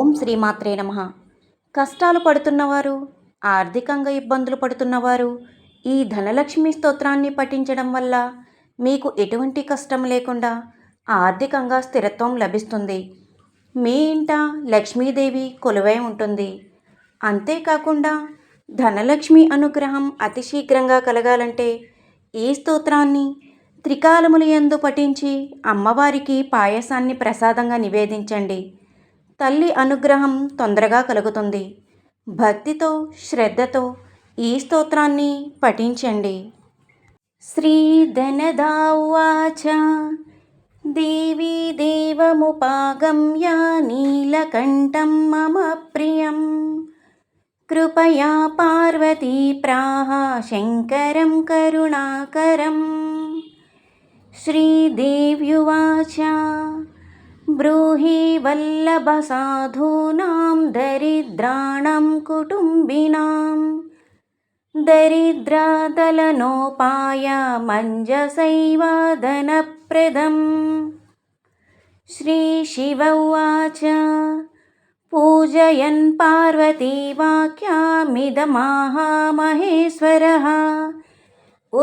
ఓం శ్రీమాత్రే నమ. కష్టాలు పడుతున్నవారు ఆర్థికంగా ఇబ్బందులు పడుతున్నవారు ఈ ధనలక్ష్మి స్తోత్రాన్ని పఠించడం వల్ల మీకు ఎటువంటి కష్టం లేకుండా ఆర్థికంగా స్థిరత్వం లభిస్తుంది. మీ ఇంట లక్ష్మీదేవి కొలువై ఉంటుంది. అంతేకాకుండా ధనలక్ష్మి అనుగ్రహం అతి శీఘ్రంగా కలగాలంటే ఈ స్తోత్రాన్ని త్రికాలములు యందు పఠించి అమ్మవారికి పాయసాన్ని ప్రసాదంగా నివేదించండి. తల్లి అనుగ్రహం తొందరగా కలుగుతుంది భక్తితో శ్రద్ధతో ఈ స్తోత్రాన్ని పఠించండి శ్రీధనదా ఉవాచ దేవీ దేవముపాగమ్య నీలకంఠం మమ ప్రియం కృపయా పార్వతీ ప్రాహ శంకరం కరుణాకరం श्रीदेव्युवाच ब्रूहि वल्लभसाधूनां दरिद्राणां कुटुम्बिनां दरिद्रादलनोपायमञ्जसैवादनप्रदम् श्रीशिव उवाच पूजयन् पार्वतीवाक्यामिदमाहामहेश्वरः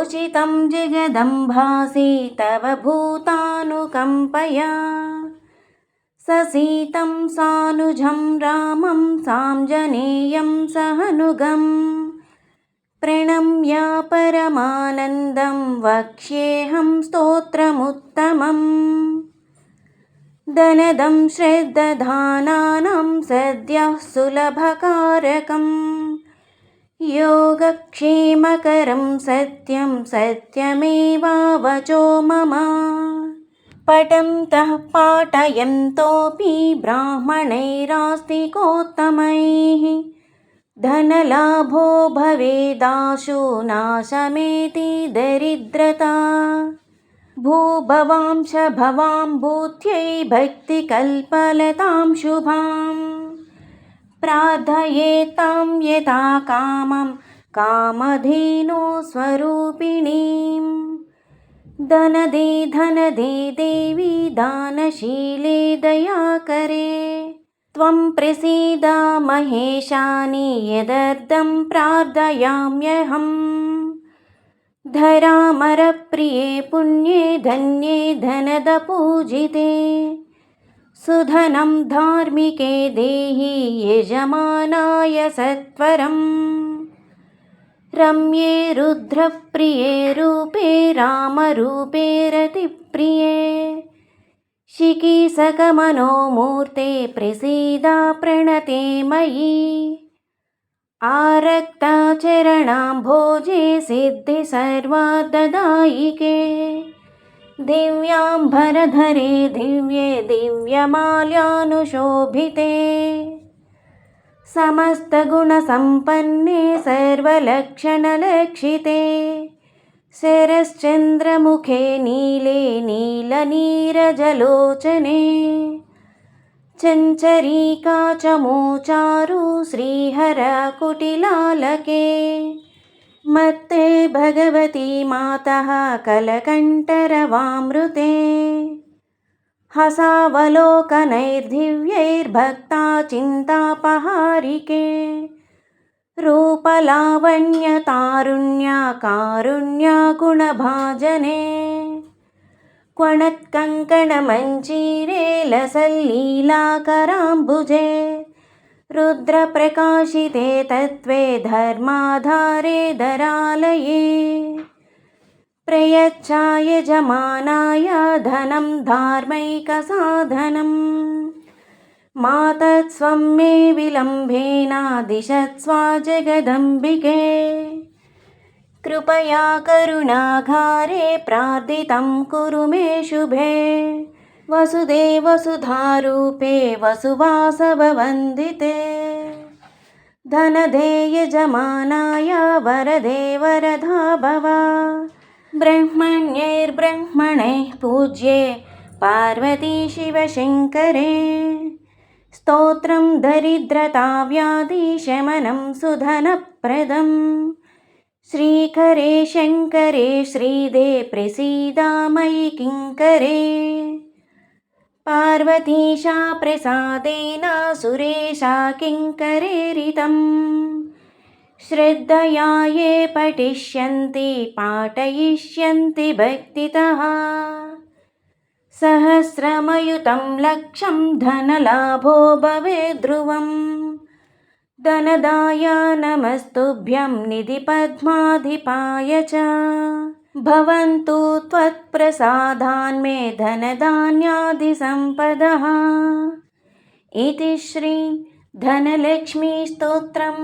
उचितं जगदम्भासि तव भूतानुकम्पया ससीतं सानुजं रामं साञ्जनेयं सहनुगम् प्रणम्य परमानन्दं वक्ष्येऽहं स्तोत्रमुत्तमम् दनदं श्रद्दधानानां सद्यः सुलभकारकम् योगक्षेमकरं सत्यं सत्यमेवावचो मम पठन्तः पाठयन्तोऽपि ब्राह्मणैरास्तिकोत्तमैः। धनलाभो भवेदाशु नाशमेति दरिद्रता। भूभवांश भवां भूत्यै भक्तिकल्पलतां शुभाम्। प्रार्थयेतां यथा कामं कामधेनो स्वरूपिणीं धनदे धनदे देवी दानशीले दयाकरे। त्वं प्रसीद महेशानि यदर्थं प्रार्थयाम्यहम्। धरामरप्रिये पुण्ये धन्ये धनदपूजिते। सुधनं धार्मिके देहि यजमानाय सत्वरम् रम्ये रुद्रप्रिये रूपे रामरूपे रतिप्रिये। शिकीसकमनोमूर्ते प्रसीदा प्रणते मयि। आरक्ताचरणाम्भोजे सिद्धि सर्वाददायिके दिव्याम्बरधरे दिव्ये दिव्यमाल्यानुशोभिते समस्तगुणसम्पन्ने सर्वलक्षणलक्षिते शरश्चन्द्रमुखे नीले नीलनीरजलोचने चञ्चरीका चमोचारु श्रीहरकुटिलालके मत्ते भगवती मातः कलकण्ठरवामृते हसावलोकनैर्दिव्यैर्भक्ता चिन्तापहारिके रूपलावण्यतारुण्यकारुण्यगुणभाजने क्वणत्कङ्कणमञ्जीरे लसल्लीलाकराम्बुजे रुद्रप्रकाशिते तत्त्वे धर्माधारे दरालये प्रयच्छाय जमानाय धनं धार्मैकसाधनम् मातत्स्वं मे विलम्बेन दिशत्स्वा जगदम्बिके कृपया करुणाघारे प्रार्थितं कुरु मे शुभे वसुदेवसुधारूपे वसुवासववन्दिते धनधेयजमानाय वरदे वरदा भव ब्रह्मण्यैर्ब्रह्मणैः पूज्ये पार्वती शिवशङ्करे। स्तोत्रं दरिद्रताव्याधिशमनं सुधनप्रदम्। श्रीकरे शङ्करे श्रीदे प्रसीदा मयि किङ्करे। पार्वतीशा प्रसादेन सुरेशा किङ्करेरितम् श्रद्धया ये पठिष्यन्ति पाठयिष्यन्ति भक्तितः सहस्रमयुतं लक्षं धनलाभो भवेद्ध्रुवम् धनदाय नमस्तुभ्यं निधिपद्माधिपाय च भवन्तु त्वत्प्रसादान्मे धनधान्यादिसम्पदः इति श्री धनलक्ष्मीस्तोत्रम्